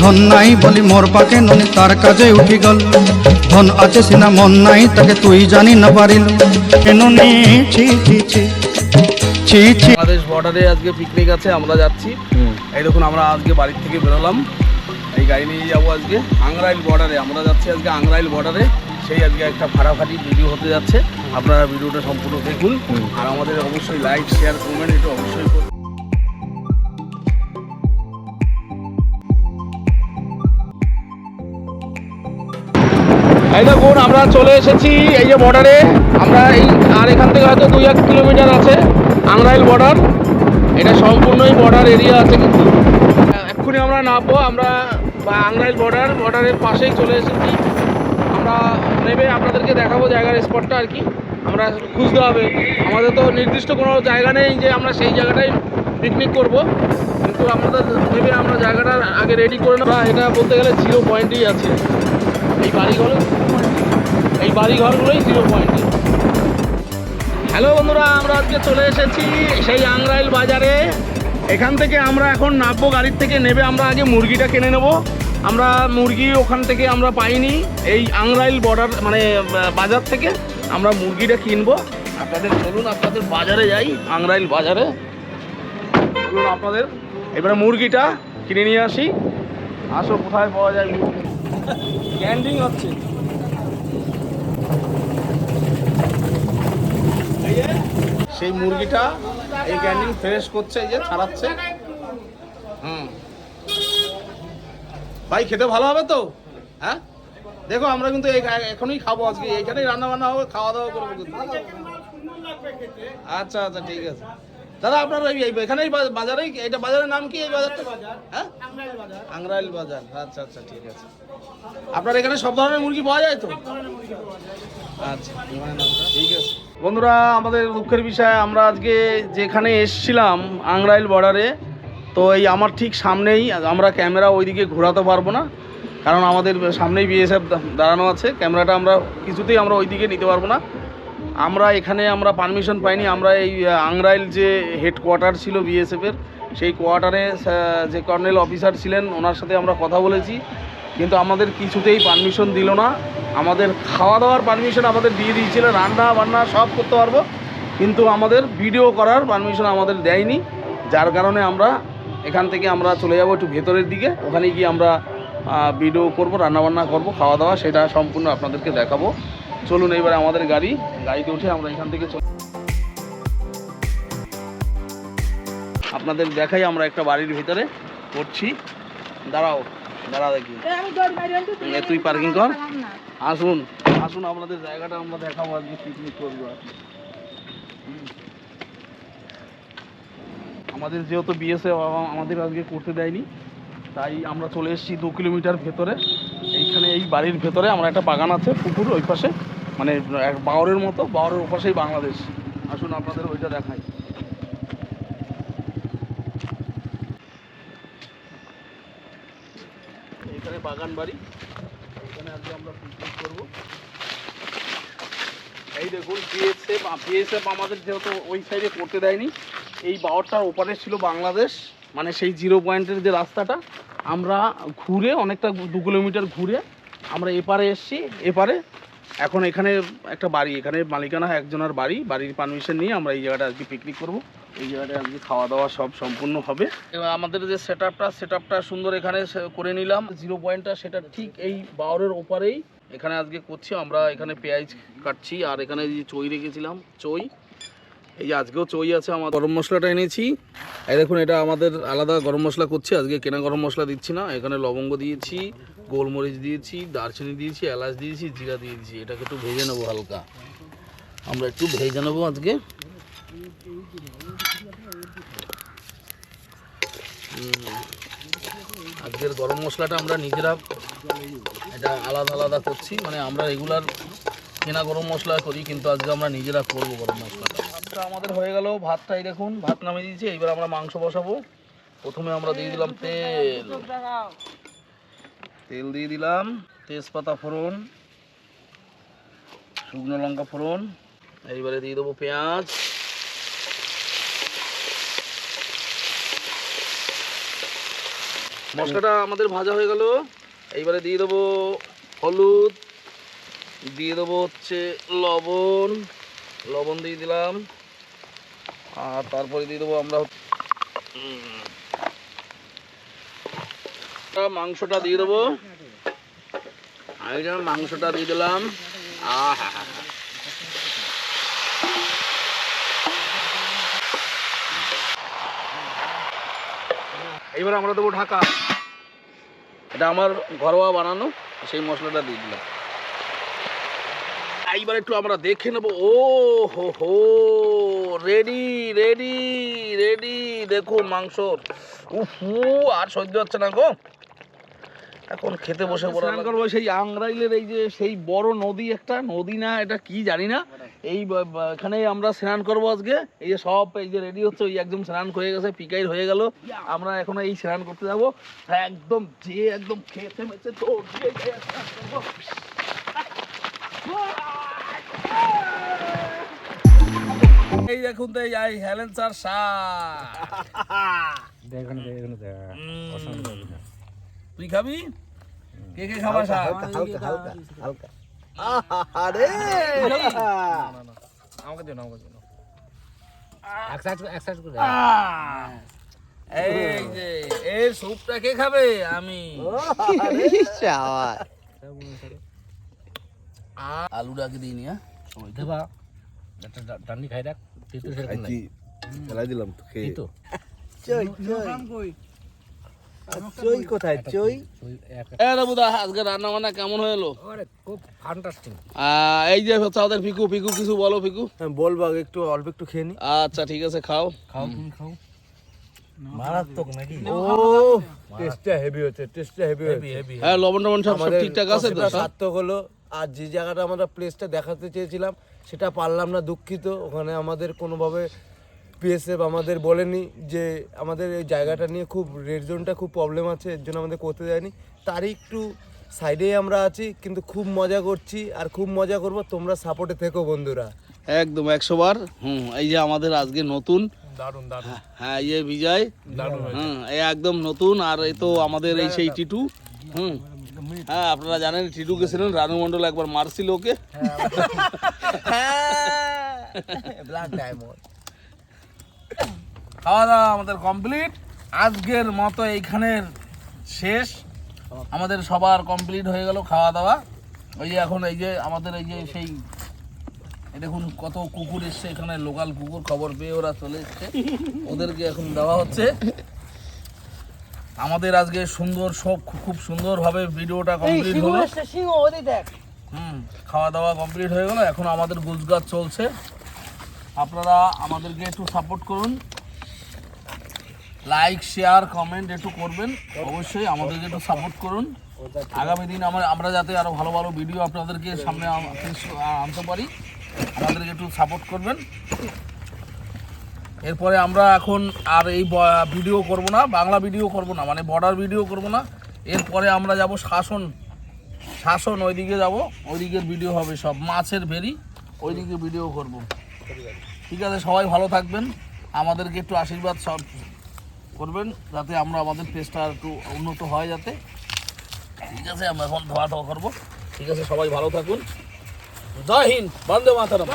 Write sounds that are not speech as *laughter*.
ধন নাই বলি মোর পাকে ননি তার কাজে উঠি গল। ধন আছে সিনা মন নাই তাকে তুই জানি না পারিল। এননি ছি ছি ছি। ছি ছি। বাংলাদেশ বর্ডারে আজকে পিকনিক আছে আমরা যাচ্ছি। এই দেখুন আমরা আজকে বাড়ির থেকে বেরোলাম। এই গাড়ি নিয়ে যাব আজকে আংরাইল বর্ডারে আমরা যাচ্ছি আজকে আংরাইল বর্ডারে সেই আজকে একটা ফাটাফাটি ভিডিও হতে যাচ্ছে। আপনারা ভিডিওটা সম্পূর্ণ দেখুন। আর আমাদের অবশ্যই লাইক শেয়ার কমেন্ট এটা অবশ্যই এই দেখুন, আমরা চলে এসেছি এই যে বর্ডারে আমরা এই আর এখান থেকে হয়তো দুই এক কিলোমিটার আছে আংরাইল বর্ডার এটা সম্পূর্ণই বর্ডার এরিয়া আছে কিন্তু। এক্ষুনি আমরা নামবো, আমরা আংরাইল বর্ডার বর্ডারের পাশেই চলে এসেছি। আমরা নেবে আপনাদেরকে দেখাবো জায়গার স্পটটা আর কি। আমরা খুঁজতে হবে। আমাদের তো নির্দিষ্ট কোনো জায়গা নেই যে আমরা সেই জায়গাটাই পিকনিক করব। কিন্তু আমাদের নেবে আমরা জায়গাটা আগে রেডি করে নেব। এটা বলতে গেলে জিরো পয়েন্টই আছে। এই বাড়িঘর, এই বাড়িঘরগুলোই জিরো পয়েন্টে হ্যালো বন্ধুরা, আমরা আজকে চলে এসেছি সেই আংরাইল বাজারে। এখান থেকে আমরা এখন নামবো, গাড়ির থেকে নেবে আমরা আগে মুরগিটা কিনে নেব। আমরা মুরগি ওখান থেকে আমরা পাইনি, এই আংরাইল বর্ডার মানে বাজার থেকে আমরা মুরগিটা কিনবো। আপনাদের চলুন, আপনাদের বাজারে যাই, আংরাইল বাজারে। আপনাদের, এবারে মুরগিটা কিনে নিয়ে আসি। আসো, কোথায় পাওয়া যায় মুরগি? ক্যান্ডিং হচ্ছে। সেই মুরগিটা এই ক্যান্ডিং ফ্রেশ করছে এই যে ছাড়াচ্ছে। হুম। ভাই খেতে ভালো হবে তো? হ্যাঁ? দেখো আমরা কিন্তু এই- এখনই খাব আজকে। এইখানেই রান্না বান্না হবে খাওয়া দাওয়া করব কিন্তু। আচ্ছা আচ্ছা ঠিক আছে। দাদা আপনার ওই এখানেই বা- বাজারেই এটা বাজারের নাম কি এই বাজারটা? হ্যাঁ? আংরাইল বাজার। আচ্ছা আচ্ছা ঠিক আছে। আপনার এখানে সব ধরনের মুরগি পাওয়া যায় তো? আচ্ছা ঠিক আছে। বন্ধুরা আমাদের দুঃখের বিষয় আমরা আজকে যেখানে এসছিলাম আংরাইল বর্ডারে তো এই আমার ঠিক সামনেই আমরা ক্যামেরা ওইদিকে ঘোরাতে পারব না কারণ আমাদের সামনেই বিএসএফ দাঁড়ানো আছে। ক্যামেরাটা আমরা কিছুতেই আমরা ওইদিকে নিতে পারব না। আমরা এখানে আমরা পারমিশন পাইনি, আমরা এই আংরাইল যে হেডকোয়ার্টার ছিল বিএসএফের সেই কোয়ার্টারে যে কর্নেল অফিসার ছিলেন, ওনার সাথে আমরা কথা বলেছি। কিন্তু আমাদের কিছুতেই পারমিশন দিল না। আমাদের খাওয়া দাওয়ার পারমিশন আমাদের দিয়ে দিয়েছিল রান্না বান্না সব করতে পারব। কিন্তু আমাদের ভিডিও করার পারমিশন আমাদের দেয়নি। যার কারণে আমরা এখান থেকে আমরা চলে যাব একটু ভেতরের দিকে। ওখানে গিয়ে আমরা ভিডিও করব, রান্নাবান্না করব খাওয়া দাওয়া সেটা সম্পূর্ণ আপনাদেরকে দেখাবো। চলুন এবারে আমাদের গাড়ি, গাড়িতে উঠে আমরা এখান থেকে আপনাদের দেখাই আমরা একটা বাড়ির ভিতরে করছি দাঁড়াও, দাঁড়া দেখি। তুই পার্কিং কর। আসুন আসুন, আপনাদের জায়গাটা আমরা দেখাবো আজকে পিকনিক করব। আমাদের যেহেতু বিএসএ আমাদের আজকে করতে দেয়নি, তাই আমরা চলে এসেছি দু কিলোমিটার ভেতরে। এইখানে এই বাড়ির ভেতরে আমরা একটা বাগান আছে, পুকুর ওই পাশে। মানে এক বাওরের মতো, বাওরের ওপাশেই বাংলাদেশ। আসুন আপনাদের ওইটা দেখাই। এখানে বাগান বাড়ি। এখানে আজকে আমরা পিকনিক করব। এই দেখুন বিএসএফ বিএসএফ আমাদের যেহেতু ওই সাইডে করতে দেয়নি, এই বাওয়ারটার ওপারে ছিল বাংলাদেশ। মানে সেই জিরো পয়েন্টের যে রাস্তাটা আমরা ঘুরে অনেকটা দু কিলোমিটার ঘুরে আমরা এপারে এসছি, এপারে এখন এখানে একটা বাড়ি, এখানে মালিকানা একজনের বাড়ি, বাড়ির পারমিশন নিয়ে আমরা এই জায়গাটা আজকে পিকনিক করব। এই জায়গাটায় আজকে খাওয়া দাওয়া সব সম্পূর্ণ হবে। এবার আমাদের যে সেট আপটা সেট আপটা সুন্দর এখানে করে নিলাম। জিরো পয়েন্টটা সেটা ঠিক এই বাওরের ওপারেই এখানে আজকে করছি। আমরা এখানে পেঁয়াজ কাটছি আর এখানে যে চই রেখেছিলাম, চই। এই যে আজকেও চই আছে আমার গরম মশলাটা এনেছি। এই দেখুন, এটা আমাদের আলাদা গরম মশলা করছি। আজকে কেনা গরম মশলা দিচ্ছি না। এখানে লবঙ্গ দিয়েছি, গোলমরিচ দিয়েছি, দারচিনি দিয়েছি, এলাচ দিয়েছি, জিরা দিয়েছি। এটাকে একটু ভেজে নেব হালকা। আমরা একটু ভেজে নেব আজকে। আজকের গরম মশলাটা আমরা নিজেরা এটা আলাদা আলাদা করছি। মানে আমরা রেগুলার কেনা গরম মশলা করি, কিন্তু আজকে আমরা নিজেরা করব গরম মশলাটা। ভাতটা আমাদের হয়ে গেল। ভাতটাই দেখুন, ভাত নামিয়ে দিয়েছি, এইবার আমরা মাংস বসাবো। প্রথমে আমরা দিয়ে দিলাম তেল। তেল দিয়ে দিলাম, তেজপাতা ফোড়ন, শুকনো লঙ্কা ফোড়ন, এইবারে দিয়ে দেবো পেঁয়াজ। মশলাটা আমাদের ভাজা হয়ে গেল। এইবারে দিয়ে দেবো হলুদ, দিয়ে দেবো হচ্ছে লবণ। লবণ দিয়ে দিলাম। আর তারপরে দিয়ে দেবো আমরা মাংসটা দিয়ে দেবো। এইটা মাংসটা দিয়ে দিলাম। এইবার আমরা দেবো ঢাকা। এটা আমার ঘরোয়া বানানো, সেই মশলাটা দিয়ে দিলাম। এইবার একটু আমরা দেখে নেব। ও হো হো রেডি রেডি রেডি। দেখুন মাংস। উফু আর সহ্য হচ্ছে না গো। এখন খেতে বসে স্নান করব সেই আংরাইলের এই যে সেই বড় নদী একটা নদী না এটা কি জানি না। এই ব- ব- এখানে আমরা স্নান করব আজকে। এই যে সব এই যে রেডি হচ্ছে ওই একদম স্নান হয়ে গেছে পিকাইর হয়ে গেল। আমরা এখন এই স্নান করতে যাব। একদম যে একদম খেতে মেছে তো দিয়ে দিয়ে স্নান করব। এই দেখুন তো এই হেলেন স্যার দেখুন দেখুন তুই খাবি? কে কে খাবা শাক? হালকা হালকা হালকা আরে! আমাকে দিও না আমাকে দিও না। এই যে এর স্যুপটা কে খাবে? আমি। আ- আলুটাকে দিই নি হ্যাঁ? সবাই দেবা একটা ডান্ডি খাই রাখ তুই তো সেরকম নাই। ফেলাই দিলাম তো খেয়ে। তো। চই চই। কোথায়? চই? এ দেবুদা আজকে রান্না বান্না কেমন হলো? আরে খুব ফান্টাস্টিং এই যে হচ্ছে আমাদের কিছু বলো ফিকু। হ্যাঁ বলব একটু অল্প একটু খেয়ে নি। আচ্ছা ঠিক আছে খাও। খাও তুমি খাও। মারাত্মক নাকি? ও টেস্টটা হেভি হচ্ছে টেস্টটা হেভি হচ্ছে হ্যাঁ লবণ টবণ সব ঠিকঠাক আছে তো? সার্থক হলো। আর যে জায়গাটা আমরা প্লেসটা দেখাতে চেয়েছিলাম সেটা পারলাম না দুঃখিত। ওখানে আমাদের কোনোভাবে পিএসএফ আমাদের বলেনি যে আমাদের এই জায়গাটা নিয়ে খুব রেড জোনটা খুব প্রবলেম আছে এর জন্য আমাদের করতে দেয়নি। তারই একটু সাইডেই আমরা আছি কিন্তু খুব মজা করছি আর খুব মজা করব তোমরা সাপোর্টে থেকো বন্ধুরা। একদম একশো বার। হুম এই যে আমাদের আজকে নতুন। দারুণ হ্যাঁ এই যে বিজয়। হুম এই একদম নতুন আর এই তো আমাদের এই সেই টিটু। হুম হ্যাঁ আপনারা জানেন টিটু গেছিলেন রানু মন্ডল একবার মারছিল ওকে। *laughs* খাওয়া দাওয়া আমাদের কমপ্লিট আজকের মতো এইখানের শেষ। আমাদের সবার কমপ্লিট হয়ে গেল খাওয়া দাওয়া ওই যে এখন এই যে আমাদের এই যে সেই দেখুন কত কুকুর এসছে এখানে লোকাল কুকুর খবর পেয়ে ওরা চলে এসছে। ওদেরকে এখন দেওয়া হচ্ছে। আমাদের আজকে সুন্দর সব খুব সুন্দরভাবে ভিডিওটা কমপ্লিট হলো। হুম খাওয়া দাওয়া কমপ্লিট হয়ে গেল এখন আমাদের গুজগাছ চলছে। আপনারা আমাদেরকে একটু সাপোর্ট করুন। লাইক শেয়ার কমেন্ট একটু করবেন অবশ্যই আমাদেরকে একটু সাপোর্ট করুন। আগামী দিন আমরা আমরা যাতে আরও ভালো ভালো ভিডিও আপনাদেরকে সামনে আনতে পারি আমাদেরকে একটু সাপোর্ট করবেন। এরপরে আমরা এখন আর এই ভিডিও করব না, বাংলা ভিডিও করব না মানে বর্ডার ভিডিও করব না। এরপরে আমরা যাব শাসন শাসন ওইদিকে যাব, ওইদিকের ভিডিও হবে সব মাছের ভেরি ওইদিকে ভিডিও করব। ঠিক আছে, সবাই ভালো থাকবেন, আমাদেরকে একটু আশীর্বাদ সব করবেন, যাতে আমরা আমাদের পেজটা একটু উন্নত হয় যাতে। ঠিক আছে, আমরা এখন ধোয়া ধোয়া করব। ঠিক আছে, সবাই ভালো থাকুন। জয় হিন্দ, বন্দে মাতারাম।